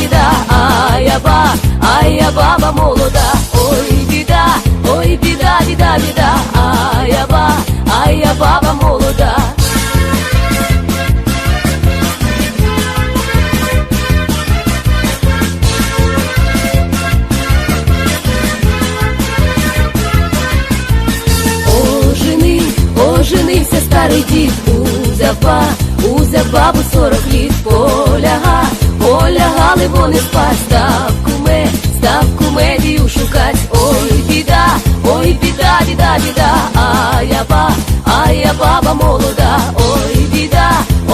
біда, біда, біда, а я ба, а я баба молода, ой, біда, ой, біда, біда, біда, а я ба, а я баба молода. Ожени, оженився старий дід, узяв ба, узяв бабу сорок літ, поляга, полягали вони спать, став куме, став медію шукать, ой, біда, ой, біда, біда, біда, а я ба, а я баба молода, ой, біда,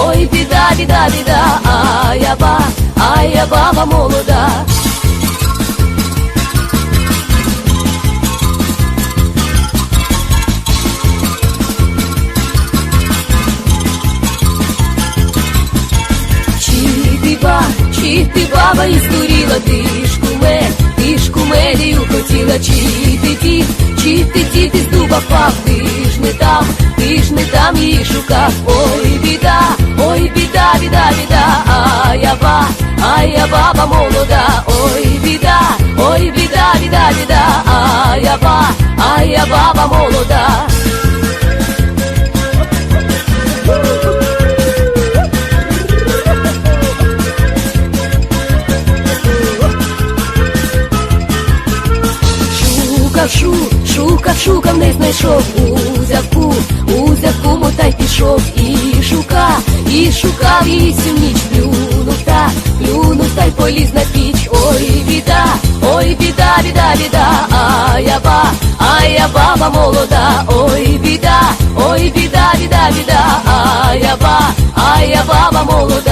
ой, біда, біда, біда, а я ба, а я баба молода. Чи ти баба і здуріла, ти ж куме, ти ж кумедію хотіла, чи ти ті, чи ти ті, ти з дуба впав, ти ж не там, ти ж не там її шукав, ой, біда, ой, біда, біда, біда, а я ба, а я баба молода, шукав, не знайшов, узяв ку, узяв куму та й пішов, і шукав, і шукав її всю ніч, плюнув та, плюнув та й поліз на піч, ой, біда, ой, біда, біда, біда, а я ба, а я баба молода, ой, біда, ой, біда, біда, біда, а я ба, а я баба молода.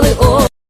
Лі, ой,